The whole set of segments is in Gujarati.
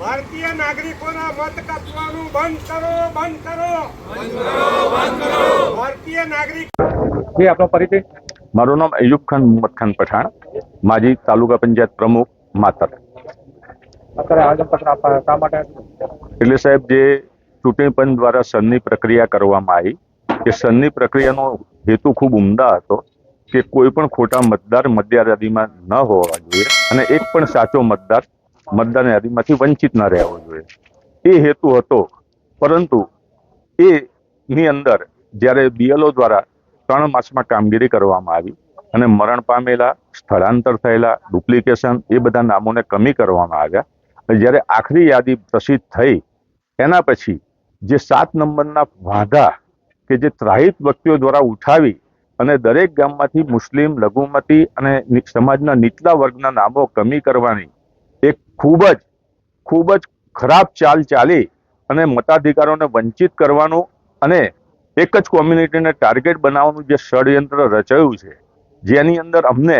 ભારતીય નાગરિકોના મત કાપવાનું બંધ કરો બંધ કરો. ભારતીય નાગરિક જે આપનો પરિચય. મારું નામ અયુબ ખાન મોહમ્મદ ખાન પઠાણ. માજી તાલુકા પંચાયત પ્રમુખ માતર? એટલે સાહેબ જે ચૂંટણી પંચ દ્વારા સનની પ્રક્રિયા કરવામાં આવી કે સનની પ્રક્રિયાનો હેતુ ખૂબ ઉમદા હતો કે કોઈ પણ ખોટા મતદાર મતદાર યાદીમાં ન હોવા જોઈએ અને એક પણ સાચો મતદાર મતદાર યાદીમાંથી વંચિત ન રહેવો જોઈએ. એ હેતુ હતો. પરંતુ એની અંદર જ્યારે બીએલઓ દ્વારા ત્રણ માસમાં કામગીરી કરવામાં આવી અને મરણ પામેલા, સ્થળાંતર થયેલા, ડુપ્લિકેશન એ બધા નામોને કમી કરવામાં આવ્યા અને જ્યારે આખરી યાદી પ્રસિદ્ધ થઈ, એના પછી જે સાત નંબરના વાંધા કે જે ત્રાહિત વ્યક્તિઓ દ્વારા ઉઠાવી અને દરેક ગામમાંથી મુસ્લિમ, લઘુમતી અને સમાજના નીચલા વર્ગના નામો કમી કરવાની એક ખૂબ જ ખૂબ જ ખરાબ ચાલ ચાલી અને મતાધિકારોને વંચિત કરવાનું અને એક જ કોમ્યુનિટીને ટાર્ગેટ બનાવવાનું જે ષડયંત્ર રચાયું છે, જેની અંદર અમને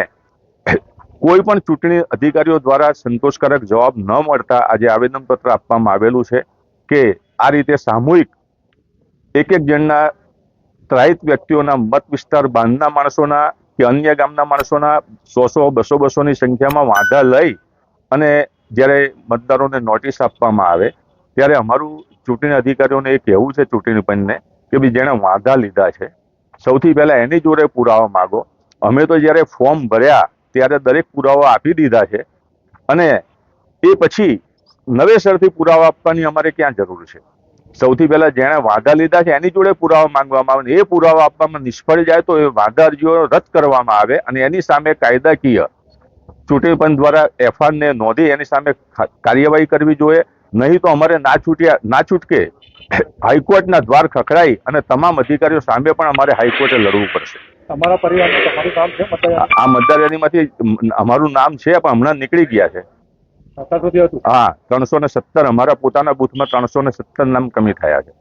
કોઈ પણ ચૂંટણી અધિકારીઓ દ્વારા સંતોષકારક જવાબ ન મળતા આજે આવેદનપત્ર આપવામાં આવેલું છે કે આ રીતે સામૂહિક એક એક જણના ત્રાહિત વ્યક્તિઓના મત વિસ્તાર બાંધના માણસોના કે અન્ય ગામના માણસોના સો સો, બસો બસોની સંખ્યામાં વાંધા લઈ અને જ્યારે મતદારોને નોટિસ આપવામાં આવે, ત્યારે અમારું ચૂંટણી અધિકારીઓને એ કહેવું છે ચૂંટણી પંચને, કે ભાઈ જેણે વાંધા લીધા છે, સૌથી પહેલાં એની જોડે પુરાવા માગો. અમે તો જ્યારે ફોર્મ ભર્યા, ત્યારે દરેક પુરાવા આપી દીધા છે. અને એ પછી નવેસરથી પુરાવા આપવાની અમારે ક્યાં જરૂર છે? સૌથી પહેલાં જેણે વાંધા લીધા છે, એની જોડે પુરાવા માંગવામાં આવે. એ પુરાવા આપવામાં નિષ્ફળ જાય તો એ વાંધા અરજીઓ રદ કરવામાં આવે અને એની સામે કાયદાકીય ચૂંટણી પંચ દ્વારા એફઆર ને નોંધી એની સામે કાર્યવાહી કરવી જોઈએ. નહીં તો અમારે ના છૂટ્યા ના છૂટકે હાઈકોર્ટના દ્વાર ખખડાઈ અને તમામ અધિકારીઓ સામે પણ અમારે હાઈકોર્ટે લડવું પડશે. તમારા પરિવારનું તમારું નામ છે આ મતદાર યાદીમાંથી અમારું નામ છે પણ હમણાં નીકળી ગયા છે. હા ત્રણસો ને સત્તર અમારા પોતાના બુથમાં ત્રણસો ને સત્તર નામ કમી થયા છે.